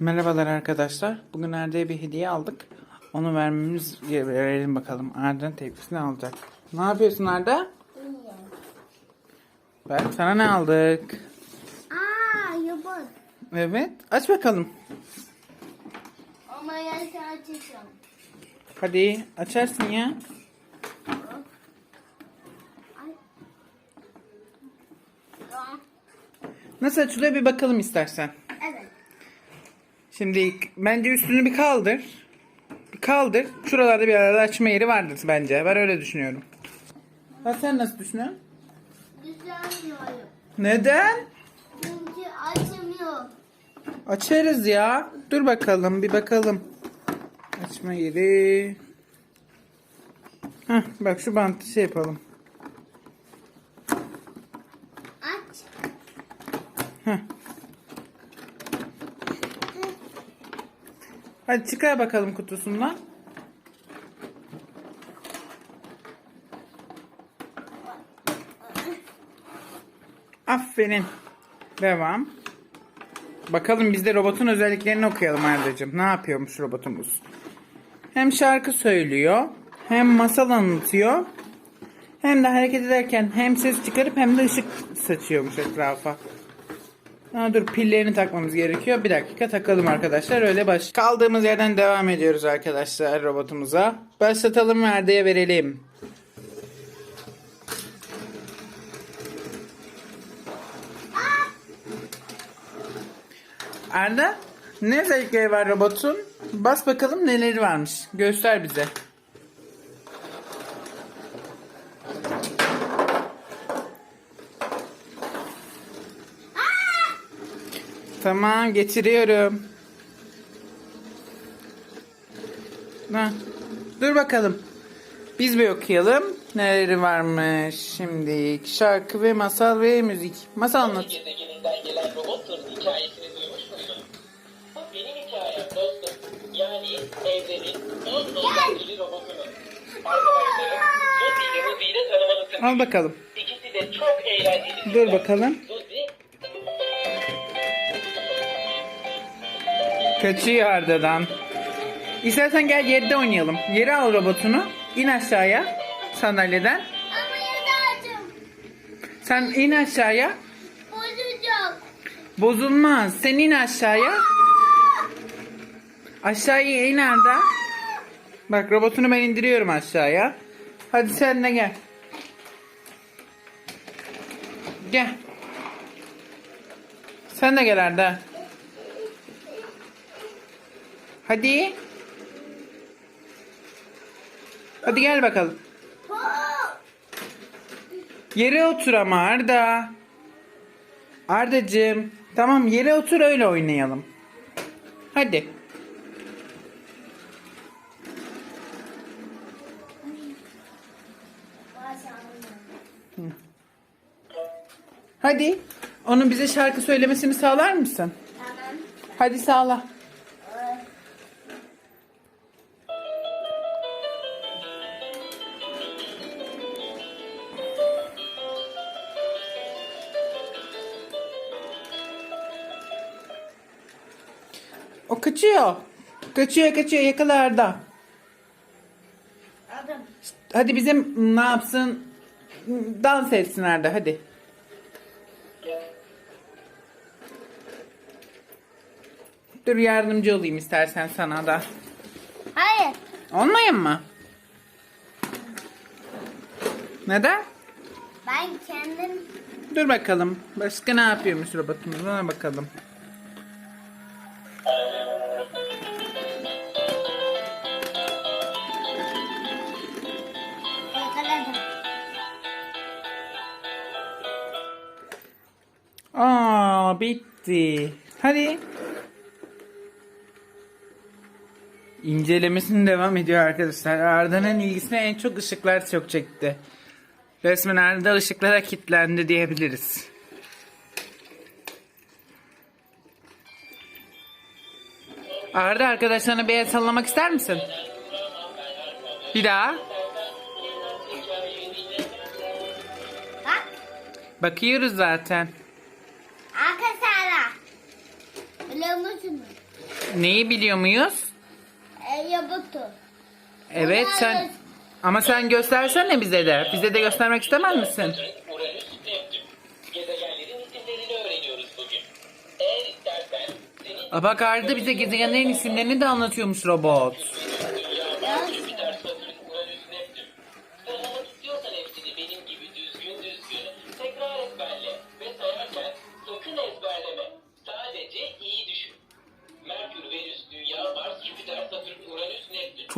Merhabalar arkadaşlar. Bugün Arda'ya bir hediye aldık. Onu vermemiz verelim bakalım. Arda'nın tepkisini alacak. Ne yapıyorsun Arda? Bak sana ne aldık? Aa yobaz. Evet. Aç bakalım. Ama yarısı açacağım. Hadi açarsın ya. Nasıl açılıyor bir bakalım istersen. Şimdi bence üstünü bir kaldır. Bir kaldır. Şuralarda bir arada açma yeri vardır bence. Ben öyle düşünüyorum. Ha sen nasıl düşünüyorsun? Düzenliyorum. Neden? Çünkü açamıyor. Açarız ya. Dur bakalım bir bakalım. Açma yeri. Heh, bak şu bantı şey yapalım. Aç. Heh. Hadi çıkar bakalım kutusundan. Aferin. Devam. Bakalım biz de robotun özelliklerini okuyalım Arda'cığım. Ne yapıyormuş robotumuz? Hem şarkı söylüyor, hem masal anlatıyor, hem de hareket ederken hem ses çıkarıp hem de ışık saçıyormuş etrafa. Ha, dur pillerini takmamız gerekiyor. Bir dakika takalım arkadaşlar. Öyle baş. Kaldığımız yerden devam ediyoruz arkadaşlar robotumuza. Başlatalım ve Arda'ya verelim. Arda ne özellikleri var robotun? Bas bakalım neleri varmış. Göster bize. Tamam getiriyorum. Ha, dur bakalım. Biz bir okuyalım. Neleri varmış şimdi? Şarkı ve masal ve müzik. Masal anlat. gezegeninden gelen robotun hikayesini duymuş muydun? Bu benim hikayem dostum. Yani evrenin en eğlenceli robotunun. Arkadaşlarım Suzy ile Ruby'yi de tanımalısın. Al bakalım. İkisi de çok eğlenceli. Dur bakalım. Suzy Kaçıyor Arda'dan. İstersen gel yerde oynayalım. Yere al robotunu. İn aşağıya. Sandalyeden. Ama yazacağım. Sen in aşağıya. Bozacağım. Bozulmaz. Sen in aşağıya. Aşağıya in Arda. Bak robotunu ben indiriyorum aşağıya. Hadi sen de gel. Gel. Sen de gel Arda. Hadi. Hadi gel bakalım. Yere otur ama Arda. Ardacığım. Tamam yere otur öyle oynayalım. Hadi. Hadi. Onun bize şarkı söylemesini sağlar mısın? Tamam. Hadi sağla. O kaçıyor. Kaçıyor kaçıyor yakala Arda. Hadi bizim ne yapsın? Dans etsin Arda hadi. Dur yardımcı olayım istersen sana da. Hayır. Olmayın mı? Neden? Ben kendim Dur bakalım. Başka ne yapıyormuş robotumuz ona bakalım. Aa bitti. Hadi. İncelemesini devam ediyor arkadaşlar. Arda'nın ilgisine en çok ışıklar çok çekti. Resmen Arda ışıklara kilitlendi diyebiliriz. Arda arkadaşlarına bir el sallamak ister misin? Bir daha. Bak. Bakıyoruz zaten. Arkadaşlar. Biliyor musunuz? Neyi biliyor muyuz? E, robotu. Evet sen ama sen göstersene bize de. Bize de göstermek istemez misin? Aa, Bak Arda bize gezegenlerin isimlerini de anlatıyormuş robot.